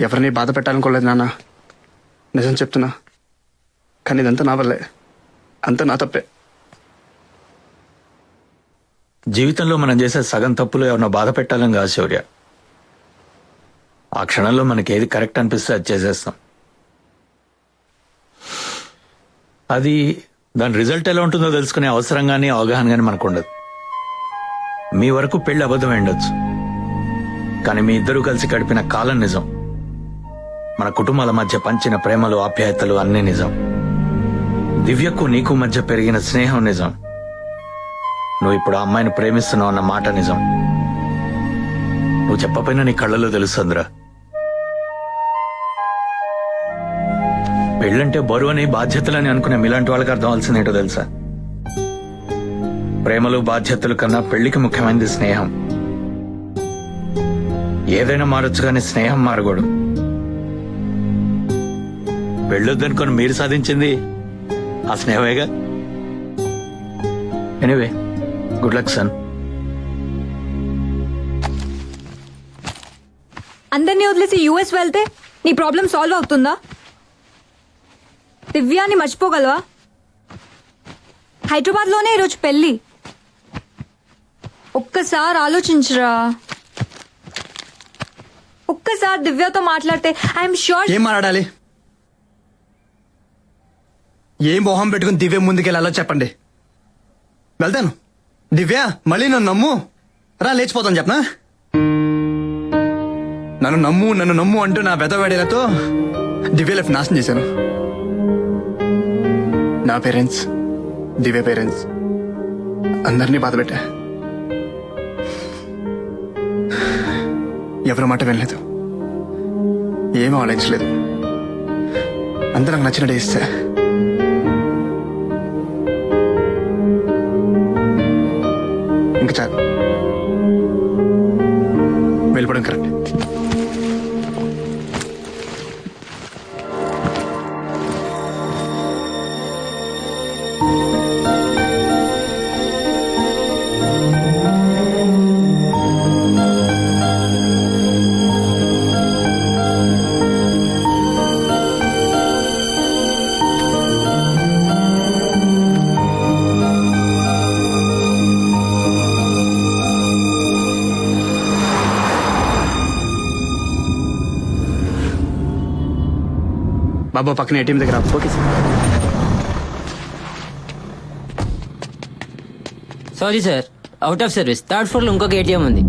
ఎవరిని బాధ పెట్టాలనుకోలేదు నాన్న. నిజం చెప్తున్నా. కానీ ఇదంతా నా వల్లే. అంతా నా తప్పే. జీవితంలో మనం చేసే సగం తప్పులు ఎవరినో బాధ పెట్టాలని కాదు శౌర్య. ఆ క్షణంలో మనకి ఏది కరెక్ట్ అనిపిస్తే అది చేసేస్తాం. అది దాని రిజల్ట్ ఎలా ఉంటుందో తెలుసుకునే అవసరం కానీ అవగాహన కానీ మనకు ఉండదు. మీ వరకు పెళ్ళి అబద్ధం ఉండొచ్చు. కానీ మీ ఇద్దరూ కలిసి గడిపిన కాలం నిజం. మన కుటుంబాల మధ్య పంచిన ప్రేమలు ఆప్యాయతలు అన్నీ నిజం. దివ్యకు నీకు మధ్య పెరిగిన స్నేహం నిజం. నువ్వు ఇప్పుడు ఆ అమ్మాయిని ప్రేమిస్తున్నావు అన్న మాట నిజం. నువ్వు చెప్పపోయినా నీ కళ్ళలో తెలుస్తుందిరా పెళ్ళంటే బరువని బాధ్యతలని అనుకునే మీలాంటి వాళ్ళకి అర్థం అవ్వాల్సిందేంటో తెలుసా? ప్రేమలు బాధ్యతలు కన్నా పెళ్ళికి ముఖ్యమైనది స్నేహం. ఏదైనా మారొచ్చు కానీ స్నేహం మారకూడదు. పెళ్ళొద్దనుకొని మీరు సాధించింది ఆ స్నేహమేగా? ఎనీవే గుడ్ లక్ సన్ అందరినీ వదిలేసి యూఎస్ వెళ్తే నీ ప్రాబ్లం సాల్వ్ అవుతుందా? దివ్యాని మర్చిపోగలవా? హైదరాబాద్లోనే ఈరోజు పెళ్ళి ఒక్కసారి ఆలోచించరా. ఒక్కసారి దివ్యతో మాట్లాడితే ఐఎమ్ షూర్ ఏం మాట్లాడాలి? ఏం మొహం పెట్టుకుని దివ్య ముందుకెళ్ళాలో చెప్పండి. వెళ్తాను. దివ్య మళ్ళీ నన్ను నమ్ము. రా లేచిపోతాను చెప్పనా? నన్ను నమ్ము నన్ను నమ్ము అంటూ నా బెదవేడేలతో దివ్య లైఫ్ నాశనం చేశాను. నా పేరెంట్స్ దివ్య పేరెంట్స్ అందరినీ బాధ పెట్టా ఎవరి మాట వినలేదు. ఏం ఆలోచించలేదు. అందరం నాకు నచ్చినట్టు ఇస్తే. బాబా పక్కన ఏటీఎం దగ్గర okay sir. Sorry sir out of service third ఫ్లోర్లో ఇంకొక ఏటీఎం ఉంది.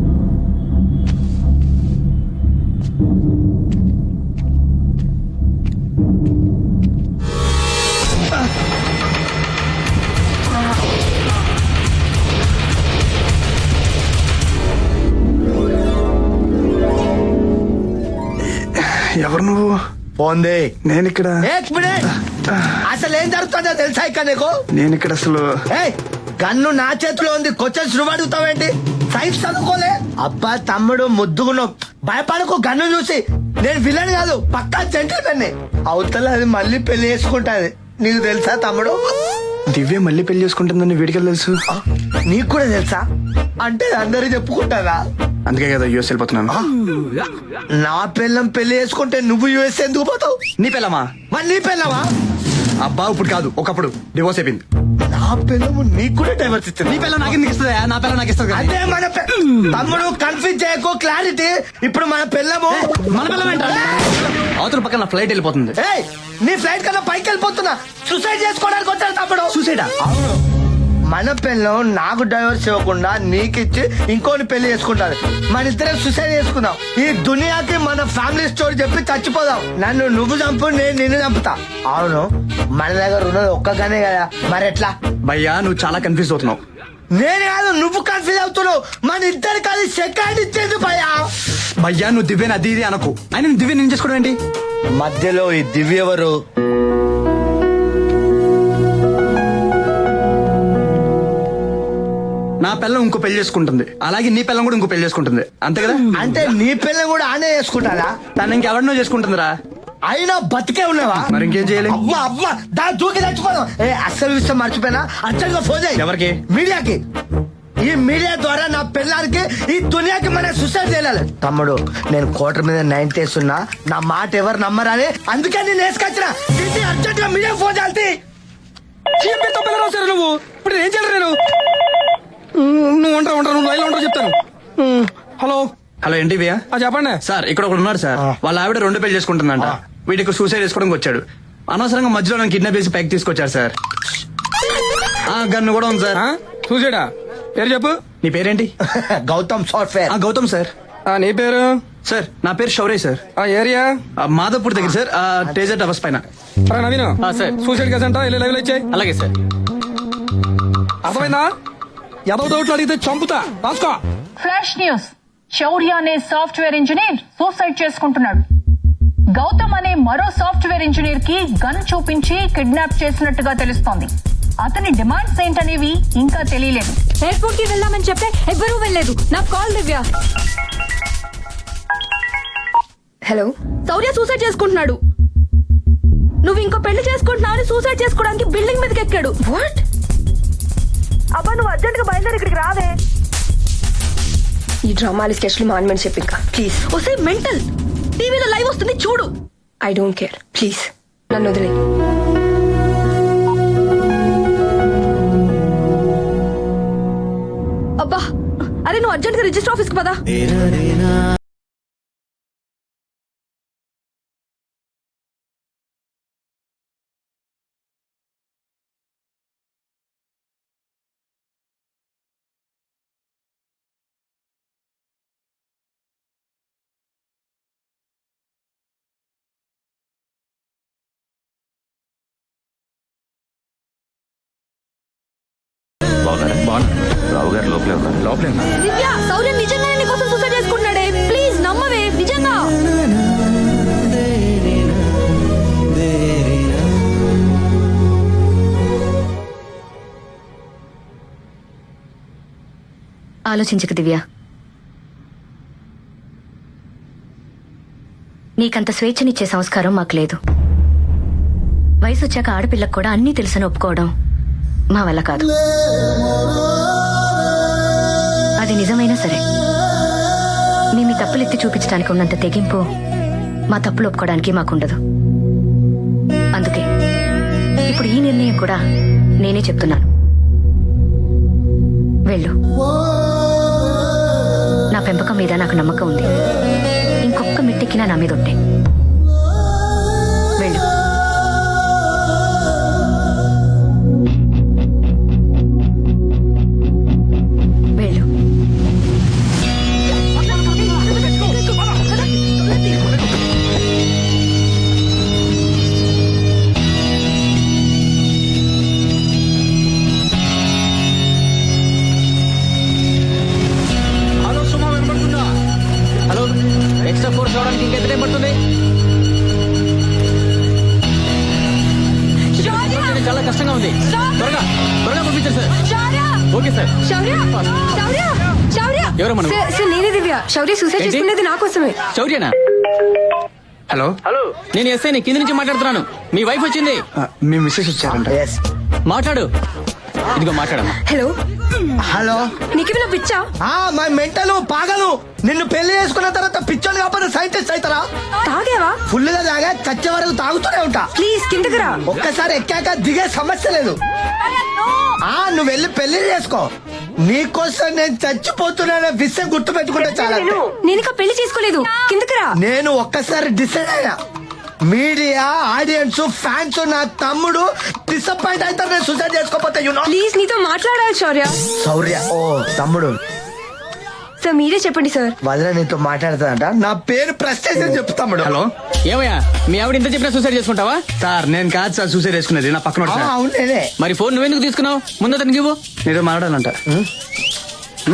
ఎవరు నువ్వు? పోంది నేను ఇక్కడ అసలు ఏం జరుగుతుందో తెలుసా ఇక్కడ నీకు? నేను ఇక్కడ అసలు గన్ను నా చేతిలో ఉంది క్వశ్చన్స్ నువ్వు అడుగుతావేంటి? సైన్స్ చదువుకోలే? అబ్బా తమ్ముడు ముద్దుగున్నావు భయపడకు గన్ను చూసి. నేను విలన్ కాదు పక్కా జెంటిల్మెన్ అవతల అది మళ్ళీ పెళ్ళి చేసుకుంటాది. నీకు తెలుసా తమ్ముడు? దివ్య మళ్ళీ పెళ్ళి చేసుకుంటుందని వీడికి తెలుసు? నీకు కూడా తెలుసా? అంటే అందరూ చెప్పుకుంటారా? అందుకే కదా యూఎస్ వెళ్ళిపోతున్నాను. నా పిల్లం పెళ్ళి చేసుకుంటే నువ్వు యూఎస్ ఎందుకు పోతావు? నీ పిల్లమా మరి నీ పిల్లవా అబ్బా ఇప్పుడు కాదు. ఒకప్పుడు డివోర్స్ అయిపోయింది. నా పిల్లము నీకు కూడా డైవర్స్ ఇస్తుంది నీ పిల్ల నాకు ఎందుకు ఇస్తుంది నా పిల్ల నాకు ఇస్తుంది అదే మన పె- తమ్ముడు కన్ఫ్యూజ్ చేయకు క్లారిటీ ఇప్పుడు మన పిల్లము మన పిల్ల ఏంటంటే అవతల పక్కన ఫ్లైట్ వెళ్ళిపోతుంది. ఏయ్ నీ ఫ్లైట్ కన్నా పైకి వెళ్ళిపోతున్నా. సూసైడ్ చేసుకోవడానికి వచ్చాడు తమ్ముడు. చూసేడా అవును. మన పిల్లం నాకు డైవర్స్ ఇవ్వకుండా నీకిచ్చి ఇంకోని పెళ్ళి చేసుకుంటారు. మన ఇద్దరం సూసైడ్ చేసుకుందాం. ఈ దునియాకి మన ఫ్యామిలీ స్టోరీ చెప్పి చచ్చిపోదాం. నన్ను నువ్వు చంపు నేను నిన్ను చంపుతా. అవును మన దగ్గర ఉన్నది ఒక్కగానే కదా. మరి ఎట్లా? భయ్యా నువ్వు చాలా కన్ఫ్యూజ్ అవుతున్నావు. నేను కాదు నువ్వు కన్ఫ్యూజ్ అవుతున్నావు. మన ఇద్దరు కలిసి సెకండ్ ఇచ్చేది భయా భయ్యా నువ్వు దివ్యని అది ఇది అనకు. ఆయన దివ్య నేను చేసుకోవడం ఏంటి? మధ్యలో ఈ దివ్య ఎవరు? నా పిల్లం ఇంకో పెళ్ళి చేసుకుంటుంది. అలాగే నీ పిల్లం కూడా ఇంకో పెళ్ళి చేసుకుంటుంది. అంతే కదా? అంటే నీ పిల్లని కూడా ఆనే చేసుకుంటారా తను ఇంకెవరినో చేసుకుంటుందిరా. అయినా బతికే ఉన్నావా? మరి ఇంకేం చేయాలి? అవ్వా అవ్వా దాని దూకి చచ్చిపోదాం ఏ అస్సలు విషయం మర్చిపోయినా? అర్జెంట్గా ఫోన్ చేయి. ఎవరికి? మీడియాకి. ఈ మీడియా ద్వారా నా పిల్లలకి ఈ దునియాకి మన సుసైడ్ చేయాలి. తమ్ముడు నేను కోటర్ మీద నైన్ ఉన్నా నా మాట ఎవరు నమ్మరని అందుకే నేను వేసుకొచ్చిన. అర్జెంట్గా మీడియా ఫోన్ చేయాలి నువ్వు. ఇప్పుడు ఏం చేయరు నేను మ్మ్, నువ్వు ఉంటా ఉంటా నువ్వు లైన్లో ఉంటా చెప్తాను మ్మ్, హలో. హలో ఏంటి చెప్పండి. సార్ ఇక్కడ ఒకడు ఉన్నాడు సార్. వాళ్ళ ఆవిడ రెండు పెళ్ళి చేసుకుంటుందంట. వీడికి సూసైడ్ చేసుకోవడానికి వచ్చాడు. అనవసరంగా మధ్యలో నన్ను కిడ్నాప్ చేసి పైకి తీసుకొచ్చారు సార్. ఆ గన్ను కూడా ఉంది సార్. చూసాడా? పేరు చెప్పు. నీ పేరేంటి? గౌతమ్ సాఫ్ట్వేర్. ఆ గౌతమ్ సార్. నీ పేరు? సార్ నా పేరు శౌర్య సార్. ఆ ఏరియా? మాధవపూర్ దగ్గర సార్. టేజర్ టవర్స్ పైన. నవీన్. సార్. సూసైడ్ కేసు అంట? వెళ్ళి లైవ్లో ఇచ్చాయి. అలాగే సార్. అర్థమైందా? ఎవరు డౌట్లు అడిగితే చంపుతా. రాసుకో. ఫ్లాష్ న్యూస్ శౌర్య అనే సాఫ్ట్వేర్ ఇంజనీర్ సూసైడ్ చేసుకుంటున్నాడు. గౌతమ్ అనే మరో సాఫ్ట్వేర్ ఇంజనీర్కి గన్ చూపించి కిడ్నాప్ చేసినట్టుగా తెలుస్తోంది. అతని డిమాండ్స్ ఏంటనేవి ఇంకా తెలియలేదు. ఎయిర్పోర్ట్కి వెళ్దామని చెప్తే ఎవ్వరూ వెళ్ళలేదు. నాకు call Divya. Hello? Shaurya suicide చేసుకుంటున్నాడు. నువ్వు ఇంకో పెళ్ళి చేసుకుంటున్నావు సూసైడ్ చేసుకోవడానికి బిల్డింగ్ మీదకి ఎక్కాడు. వాట్? అబ్బా నువ్వు అర్జెంట్గా బయలుదేరి ఇక్కడికి రావే. ఈ డ్రామాలు స్కెచ్లు మానమని చెప్పి ఇంకా ప్లీజ్. వస్తే మెంటల్. టీవీలో లైవ్ వస్తుంది చూడు. I don't care. ప్లీజ్. నన్ను వదిలే. అబ్బా అరే నువ్వు అర్జెంట్గా రిజిస్టర్ ఆఫీస్కి పదా రావు గారు లోపలే ఉన్నారు. లోపలే దివ్య శౌర్య నిజంగానే నీకోసం సూసైడ్ చేసుకుంటున్నాడే? ప్లీజ్ నమ్మవే నిజంగా. ఆలోచించకు దివ్య. నీకంత స్వేచ్ఛనిచ్చే సంస్కారం మాకు లేదు. వయసు వచ్చాక ఆడపిల్లకు కూడా అన్నీ తెలుసని ఒప్పుకోవడం. మా వల్ల కాదు. అది నిజమైనా సరే. మీ ఈ తప్పులెత్తి చూపించడానికి ఉన్నంత తెగింపు మా తప్పులు ఒప్పుకోవడానికి మాకుండదు. అందుకే ఇప్పుడు ఈ నిర్ణయం కూడా నేనే చెప్తున్నాను. వెళ్ళు. నా పెంపకం మీద నాకు నమ్మకం ఉంది. ఇంకొక మిట్టెక్కినా నా మీద ఉంటే ఓకే సార్. శౌర్య శౌర్య శౌర్య. ఎవరు మనం? సార్, సార్ నేనే దివ్య. శౌర్య సూసైడ్ ఏంటి? చేసుకునేది నా కోసమే. శౌర్యనా? హలో? హలో. నేను ఎస్ఐ నీ కింద నుంచి మాట్లాడుతున్నాను. మీ వైఫ్ వచ్చింది. ఆ, మీ మిస్సెస్ వచ్చారంట. మాట్లాడు. ఇదిగో మాట్లాడమ్మా. హలో హలో నీకేమైనా పిచ్చా? ఆ మా మెంటలు పాగలు. నిన్ను పెళ్ళి చేసుకున్న తర్వాత పిచ్చోని కాకపోతే సైంటిస్ట్ అవుతారా? తాగేవా? ఫుల్గా తాగా చచ్చే వరకు తాగుతూనే ఉంటా. ప్లీజ్ కిందకి రా. ఒక్కసారి ఎక్కాక దిగే సమస్య లేదు. ఆ నువ్వు వెళ్ళి పెళ్ళి చేసుకో. నీకోసం నేను చచ్చిపోతున్నానే విషయం గుర్తు పెట్టుకుంటే చాలా నేను ఇంకా పెళ్ళి చేసుకోలేదు. కిందకి రా. నేను ఒక్కసారి డిసైడ్ అయ్యా. మీడియా ఆడియన్స్ ఫ్యాన్స్ నా తమ్ముడు డిసప్పాయింట్ అవుతారు నేను సూసైడ్ చేసుకోపోతే యునో ప్లీజ్ నీతో మాట్లాడాలి శౌర్య. శౌర్య ఓ తమ్ముడు. సార్ మీరే చెప్పండి సార్ వదిన నీతో మాట్లాడతాడంట నా పేరు చెప్పు తమ్ముడు. హలో ఏమయ్యా? మీ ఆవిడ ఇంత చెప్పినా సూసైడ్ చేసుకుంటావా? సార్ నేను కాదు సార్ సూసైడ్ చేసుకునేది. నా పక్కన ఆ, ఉన్నాడు సార్ అవును నేనే. మరి ఫోన్ నువ్వెందుకు తీసుకున్నావు? ముందు అతనికి ఇవ్వు. నీతో మాట్లాడాలంట.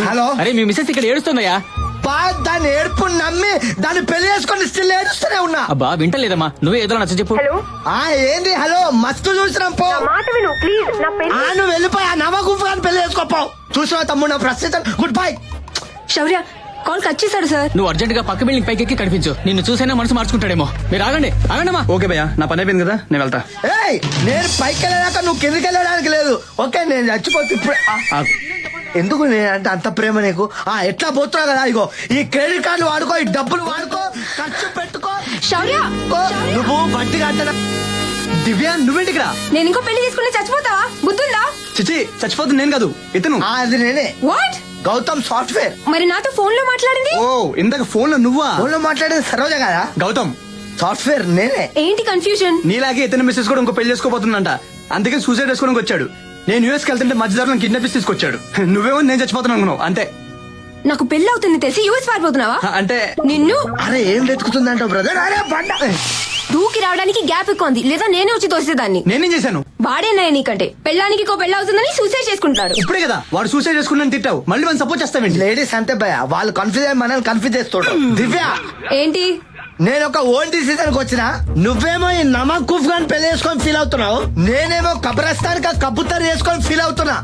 హలో? అరే మీ మిస్సెస్ ఇక్కడ ఏడుస్తుందయ్యా. బా దాని ఏడుపు నమ్మి దాన్ని పెళ్ళి చేసుకొని స్టిల్ ఏడుస్తూనే ఉన్నా. అబ్బా వింటలేదమ్మా. నువ్వే ఏదో నచ్చ చెప్పు. ఆ ఏంది? హలో మస్తు చూసినాం పో. మాట విను ప్లీజ్ నా పెళ్ళి ఆ నువ్వు వెళ్ళిపోయి ఆ పెళ్ళి చేసుకోపో చూసినా తమ్ముడు నా ప్రస్తుతం? Good bye Shaurya call cut చేశాడు సార్ నువ్వు అర్జెంట్గా పక్క బిల్డింగ్ పైకి ఎక్కి కనిపించు. నిన్ను చూసైనా మనసు మార్చుకుంటాడేమో. మీరు ఆగండి. ఆగండమ్మా. ఓకే భయ్యా నా పని అయిపోయింది కదా నేను వెళ్తా. ఏయ్ నేను పైకి వెళ్ళాక నువ్వు కిందకి వెళ్ళడానికి లేదు. ఓకే నేను చచ్చిపోతే ఇప్పుడు ఆ, ఎందుకు నేనంటే అంత ప్రేమ నీకు? ఆ ఎట్లా పోతున్నావు కదా ఇగో ఈ క్రెడిట్ కార్డులు వాడుకో ఈ డబ్బులు వాడుకో ఖర్చు పెట్టుకో. శౌర్య ఓ, నువ్వు బట్టి కట్టన దివ్య నువ్వేంటికిరా నేను ఇంకో పెళ్ళి చేసుకుంటే చచ్చిపోతావా? బుద్ధుందా? చిచి చచ్చిపోతుంది నేను కాదు ఇతను. ఆ, అది నేనే. What Gautam software. మరి నాతో ఫోన్లో మాట్లాడింది? ఓ ఇందాక ఫోన్లో నువ్వా? ఫోన్లో మాట్లాడేది సరోజ కదా? గౌతమ్. సాఫ్ట్వేర్ నేనే. ఏంటి కన్ఫ్యూజన్ నీలాగే ఇతను మిస్సెస్ కూడా ఇంకో పెళ్ళి చేసుకోబోతుందంట. అందుకే సూసైడ్ చేసుకోవడానికి వచ్చాడు నేను యూఎస్కి వెళ్తుంటే మధ్యదారులను కిడ్నాప్ చేసి తీసుకొచ్చాడు. నువ్వేమో నేను చచ్చిపోతాను అనుకున్నావు అంతే. నాకు పెళ్ళి అవుతుంది తెలిసి యూఎస్ పారిపోతున్నావా? అంటే నిన్ను అరే ఏం వెతుకుతుందంటావు బ్రదర్ అరే బండ! దూకి రావడానికి గ్యాప్ ఎక్కువ ఉంది. లేదా నేనే వచ్చి తోసేదాన్ని. నేనేం చేశాను? వాడేనాయ నీకంటే. పెళ్ళానికి ఇంకో పెళ్ళి అవుతుందని సూసైడ్ చేసుకుంటాడు ఇప్పుడే కదా వాడు సూసైడ్ చేసుకున్నాను తిట్టావు. మళ్ళీ మనం సపోర్ట్ చేస్తావేంటి? లేడీస్ అంతే భయ వాళ్ళు కన్ఫ్యూజ్ అయ్యి మనల్ని కన్ఫ్యూజ్ చేస్తుంటారు. దివ్య! ఏంటి? నేను ఒక ఓన్ డిసిజన్కి వచ్చిన నువ్వేమో ఈ నమక్కుఫ్ గాని పెళ్ళి చేసుకొని ఫీల్ అవుతున్నావు నేనేమో కబ్రస్తాన్ కా కబుతర్ చేసుకొని ఫీల్ అవుతున్నా.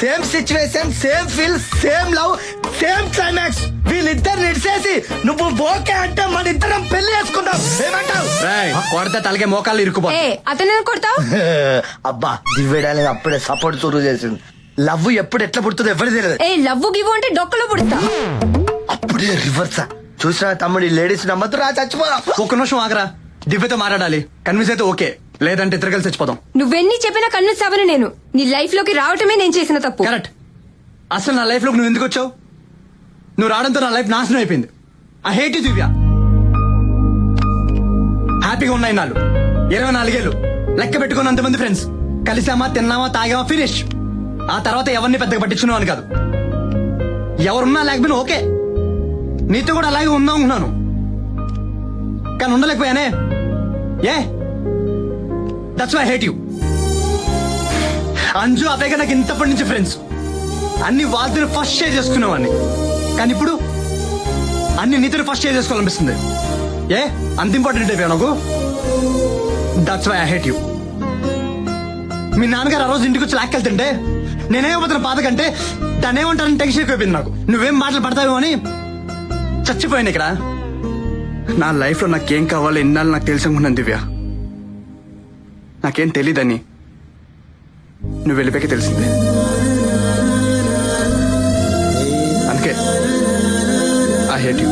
Same situation same feel same love same climax వీళ్ళిద్దరు నిడిసేసి నువ్వు ఓకే అంటే మన ఇద్దరం పెళ్ళి చేసుకుందాం. ఏమంటావు? కొడితే తలకే మోకాళ్ళు ఇరుక్కుపో ఏ అతను కొడతావు? అబ్బా దివ్యడానికి అప్పుడే సపోర్ట్ చురు చేసింది. లవ్ ఎప్పుడు ఎట్లా పుడుతుందో ఎవరు తెలియదు ఏ లవ్వు గివ్వు అంటే డొక్కలో పుడతా. అప్పుడే రివర్స్ చూసిన తమ్ముడు లేడీస్ నమ్మద్దు రా చచ్చిపోదాం ఒక్క నిమిషం ఆగరా. దివ్యతో మాట్లాడాలి. కన్విన్స్ అయితే ఓకే. లేదంటే ఇద్దరు కలిసి చచ్చిపోదాం. నువ్వెన్ని చెప్పినా కన్విన్స్ అవ్వను నేను. నీ లైఫ్లోకి రావటమే నేను చేసిన తప్పు. కరెక్ట్ అసలు నా లైఫ్లో నువ్వు ఎందుకు వచ్చావు? నువ్వు రావడంతో నా లైఫ్ నాశనం అయిపోయింది. I hate you Divya. హ్యాపీగా ఉన్నాయి నాలు ఇరవై నాలుగేళ్ళు. లెక్క పెట్టుకున్నంత మంది ఫ్రెండ్స్ కలిసామా తిన్నామా తాగామా ఫినిష్ ఆ తర్వాత ఎవరిని పెద్దగా పట్టించుకున్నావు అని కాదు. ఎవరున్నా లేకపోయినా ఓకే. నీతో కూడా అలాగే ఉందాం అనుకున్నాను. కానీ ఉండలేకపోయానే. ఏ? That's why hate you Anju అవేగా నాకు ఇంతప్పటి నుంచి ఫ్రెండ్స్ అన్ని వాళ్ళతో ఫస్ట్ షేర్ చేసుకునేవాడిని. కానీ ఇప్పుడు అన్ని నీతో ఫస్ట్ షేర్ చేసుకోవాలనిపిస్తుంది. ఏ? అంత ఇంపార్టెంట్ అయిపోయా నాకు. That's why I hate you మీ నాన్నగారు ఆ రోజు ఇంటికి వచ్చి లాక్కెళ్తుంటే నేనేమవుతున్న బాధ కంటే దాన్ని ఏమంటారని టెన్షన్ ఎక్కువైపోయింది నాకు. నువ్వేం మాటలు పడతావేమో అని చచ్చిపోయాను ఇక్కడ. నా లైఫ్లో నాకేం కావాలో ఇన్నాళ్ళు నాకు తెలిసి దివ్య. నాకేం తెలీదని నువ్వు వెళ్ళిపోయాక తెలిసింది. అందుకే ఐ హేట్ యూ